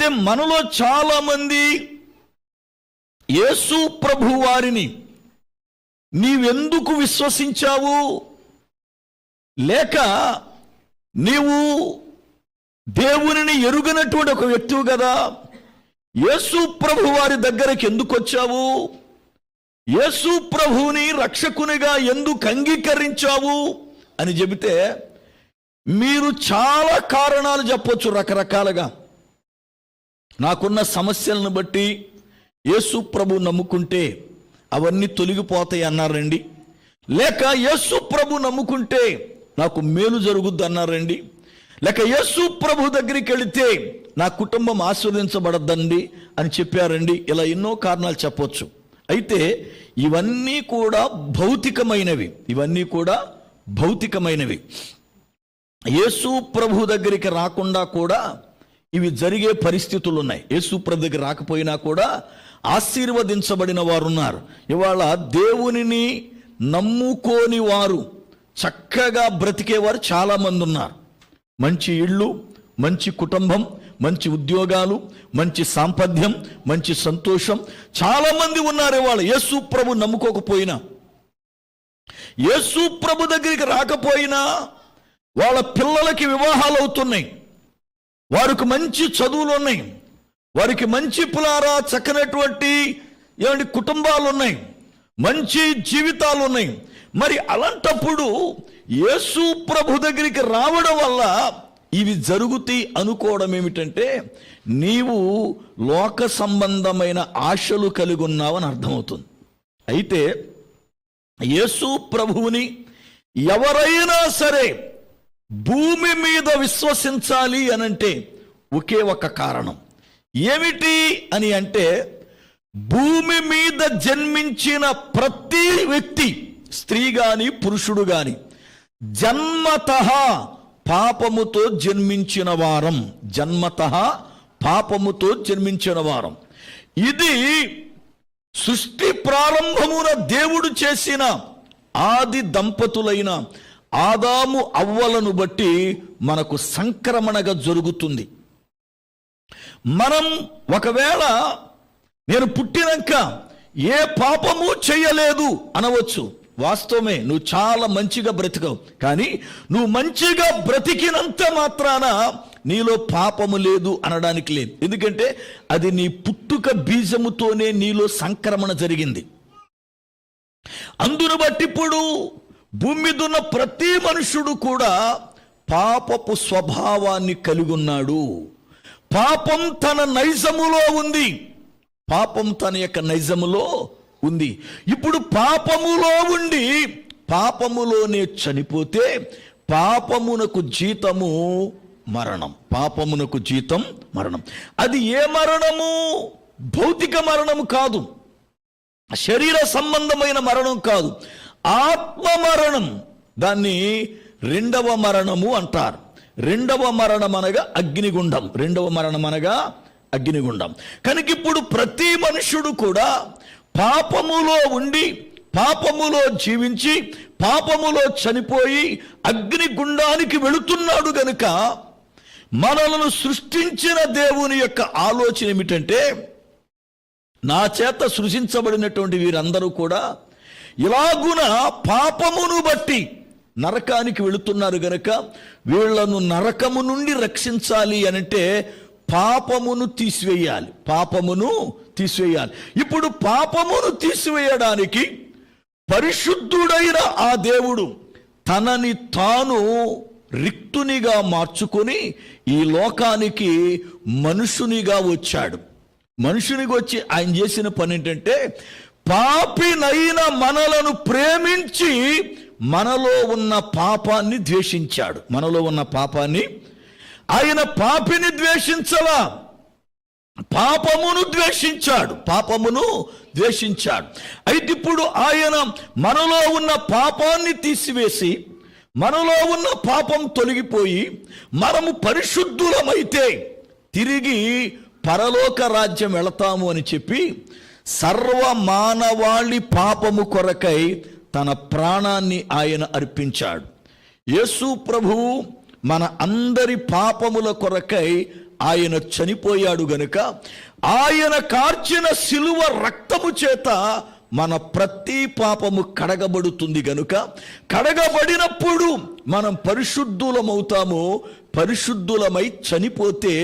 అయితే మనలో చాలా మంది యేసు ప్రభు వారిని నీవెందుకు విశ్వసించావు? లేక నీవు దేవునిని ఎరుగనటువంటి ఒక వ్యక్తివు కదా? యేసు ప్రభు వారి దగ్గరికి ఎందుకు వచ్చావు? యేసు ప్రభువుని రక్షకునిగా ఎందుకు అంగీకరించావు? అని చెబితే మీరు చాలా కారణాలు చెప్పొచ్చు రకరకాలుగా. నాకున్న సమస్యలను బట్టి యేసు ప్రభు నమ్ముకుంటే అవన్నీ తొలగిపోతాయి అన్నారండి. లేక యేసు ప్రభు నమ్ముకుంటే నాకు మేలు జరుగుద్ది అన్నారండి. లేక యేసు ప్రభు దగ్గరికి వెళితే నా కుటుంబం ఆస్వాదించబడద్దండి అని చెప్పారండి. ఇలా ఎన్నో కారణాలు చెప్పొచ్చు. అయితే ఇవన్నీ కూడా భౌతికమైనవి. ఇవన్నీ కూడా భౌతికమైనవి. యేసు ప్రభు దగ్గరికి రాకుండా కూడా ఇవి జరిగే పరిస్థితులు ఉన్నాయి యేసుప్రభు దగ్గర రాకపోయినా కూడా ఆశీర్వదించబడిన వారు ఉన్నారు ఇవాళ దేవునిని నమ్ముకోని వారు చక్కగా బ్రతికేవారు చాలామంది ఉన్నారు మంచి ఇళ్ళు మంచి కుటుంబం మంచి ఉద్యోగాలు మంచి సాంపద్యం మంచి సంతోషం చాలామంది ఉన్నారు ఇవాళ. యేసు ప్రభు నమ్ముకోకపోయినా యేసు ప్రభు దగ్గరికి రాకపోయినా వాళ్ళ పిల్లలకి వివాహాలు అవుతున్నాయి. వారికి మంచి చదువులు ఉన్నాయి. వారికి మంచి పులారా చక్కనటువంటి ఏమంటే కుటుంబాలు ఉన్నాయి మంచి జీవితాలు ఉన్నాయి మరి అలాంటప్పుడు యేసు ప్రభు దగ్గరికి రావడం వల్ల ఇవి జరుగుతాయి అనుకోవడం ఏమిటంటే నీవు లోక సంబంధమైన ఆశలు కలిగి ఉన్నావని అర్థమవుతుంది. అయితే యేసు ప్రభువుని ఎవరైనా సరే భూమి మీద విశ్వసించాలి అనంటే ఒకే ఒక కారణం. ఏమిటి అని అంటే భూమి మీద జన్మించిన ప్రతి వ్యక్తి స్త్రీ గాని పురుషుడు గాని జన్మత పాపముతో జన్మించిన వారం. జన్మత పాపముతో జన్మించిన వారం. ఇది సృష్టి ప్రారంభమున దేవుడు చేసిన ఆది దంపతులైన ఆదాము అవ్వలను బట్టి మనకు సంక్రమణగా జరుగుతుంది. మనం ఒకవేళ నేను పుట్టినాక ఏ పాపము చేయలేదు అనవచ్చు. వాస్తవమే నువ్వు చాలా మంచిగా బ్రతికవు. కానీ నువ్వు మంచిగా బ్రతికినంత మాత్రాన నీలో పాపము లేదు అనడానికి లేదు. ఎందుకంటే అది నీ పుట్టుక బీజముతోనే నీలో సంక్రమణ జరిగింది. అందును బట్టి ఇప్పుడు భూమి మీద ఉన్న ప్రతి మనుషుడు కూడా పాపపు స్వభావాన్ని కలిగి ఉన్నాడు పాపం తన నైజములో ఉంది. పాపం తన యొక్క నైజములో ఉంది. ఇప్పుడు పాపములో ఉండి పాపములోనే చనిపోతే పాపమునకు జీతము మరణం. పాపమునకు జీతం మరణం. అది ఏ మరణము? భౌతిక మరణము కాదు. శరీర సంబంధమైన మరణం కాదు. ఆత్మ మరణం దాన్ని రెండవ మరణము అంటారు. రెండవ మరణం అనగా అగ్నిగుండం. రెండవ మరణం అనగా అగ్నిగుండం. కనుక ఇప్పుడు ప్రతి మనుషుడు కూడా పాపములో ఉండి పాపములో జీవించి పాపములో చనిపోయి అగ్నిగుండానికి వెళుతున్నాడు గనుక మనలను సృష్టించిన దేవుని యొక్క ఆలోచన ఏమిటంటే నా చేత సృజించబడినటువంటి వీరందరూ కూడా ఇలాగున పాపమును బట్టి నరకానికి వెళుతున్నారు గనక వీళ్ళను నరకము నుండి రక్షించాలి అనంటే పాపమును తీసివేయాలి. పాపమును తీసివేయాలి. ఇప్పుడు పాపమును తీసివేయడానికి పరిశుద్ధుడైన ఆ దేవుడు తనని తాను రిక్తునిగా మార్చుకొని ఈ లోకానికి మనుషునిగా వచ్చాడు. మనుషునికి వచ్చి ఆయన చేసిన పని ఏంటంటే పాపినైన మనలను ప్రేమించి మనలో ఉన్న పాపాన్ని ద్వేషించాడు. మనలో ఉన్న పాపాన్ని ఆయన పాపిని ద్వేషించలా. పాపమును ద్వేషించాడు. పాపమును ద్వేషించాడు. అయితే ఇప్పుడు ఆయన మనలో ఉన్న పాపాన్ని తీసివేసి మనలో ఉన్న పాపం తొలగిపోయి మనము పరిశుద్ధులమైతే తిరిగి పరలోక రాజ్యం వెళతాము అని చెప్పి సర్వ మానవాళి పాపము కొరకై తన ప్రాణాన్ని ఆయన అర్పించాడు. యేసు ప్రభువు మన అందరి పాపముల కొరకై ఆయన చనిపోయాడు గనుక ఆయన కార్చిన శిలువ రక్తము చేత మన ప్రతి పాపము కడగబడుతుంది గనుక కడగబడినప్పుడు మనం పరిశుద్ధులమవుతాము పరిశుద్ధులమై చనిపోతే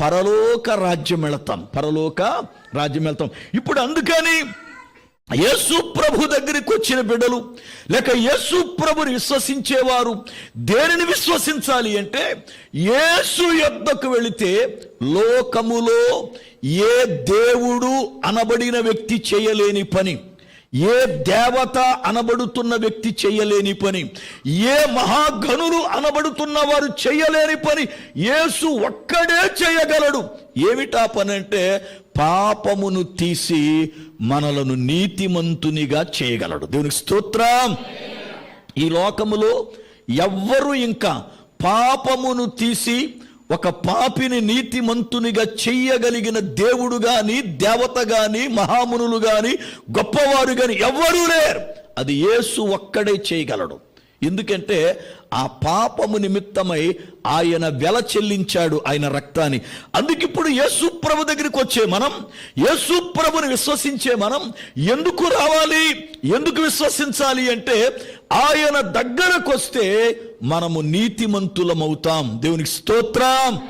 పరలోక రాజ్యం వెళతాం పరలోక రాజ్యం వెళతాం ఇప్పుడు అందుకని యేసు ప్రభు దగ్గరికి వచ్చిన బిడ్డలు లేక యేసు ప్రభుని విశ్వసించేవారు దేనిని విశ్వసించాలి అంటే యేసు యొద్దకు వెళితే లోకములో ఏ దేవుడు అనబడిన వ్యక్తి చేయలేని పని. ఏ దేవత అనబడుతున్న వ్యక్తి చేయలేని పని ఏ మహాగనులు అనబడుతున్న వారు చేయలేని పని యేసు ఒక్కడే చేయగలడు. ఏమిటా పని అంటే పాపమును తీసి మనలను నీతిమంతునిగా చేయగలడు. దేవునికి స్తోత్రం. ఈ లోకములో ఎవ్వరు ఇంకా పాపమును తీసి ఒక పాపిని నీతిమంతునిగా చెయ్యగలిగిన దేవుడు గాని దేవత గాని మహామునులు గాని గొప్పవారు గాని ఎవ్వరూ లేరు. అది యేసు ఒక్కడే చేయగలడు. ఎందుకంటే ఆ పాపము నిమిత్తమై ఆయన వెల చెల్లించాడు ఆయన రక్తాన్ని. అందుకిప్పుడు యేసు ప్రభు దగ్గరికి వచ్చే మనం యేసు ప్రభుని విశ్వసించే మనం ఎందుకు రావాలి ఎందుకు విశ్వసించాలి అంటే ఆయన దగ్గరకు వస్తే మనము నీతిమంతులమవుతాం. దేవునికి స్తోత్రం.